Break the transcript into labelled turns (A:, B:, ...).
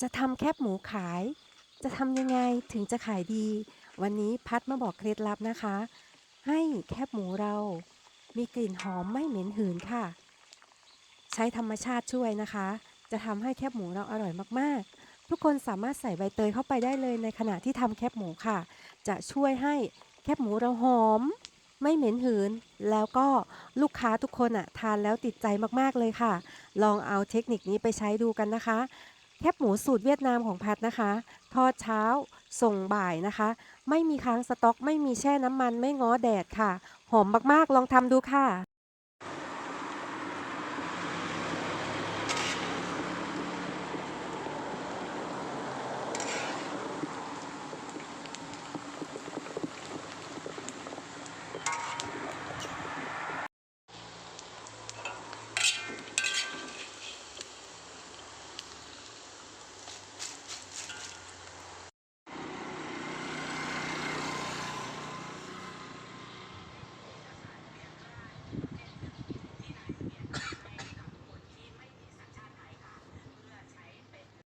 A: จะทำแคบหมูขาย จะทำยังไงถึงจะขายดี วันนี้พัดมาบอกเคล็ดลับนะคะ ให้แคบหมูเรา มีกลิ่นหอมไม่เหม็นหืนค่ะ ใช้ธรรมชาติช่วยนะคะ จะทำให้แคบหมูเราอร่อยมากๆ ทุกคนสามารถใส่ใบเตยเข้าไปได้เลยในขณะที่ทำแคบหมูค่ะ จะช่วยให้แคบหมูเราหอม ไม่เหม็นหืน แล้วก็ลูกค้าทุกคนอะทานแล้วติดใจมากๆเลยค่ะ ลองเอาเทคนิคนี้ไปใช้ดูกันนะคะ แคบหมูสูตรเวียดนามของแพทนะคะ ทอดเช้า ส่งบ่ายนะคะ ไม่มีค้างสต็อก ไม่มีแช่น้ำมัน ไม่ง้อแดดค่ะ หอมมากๆ ลองทำดูค่ะ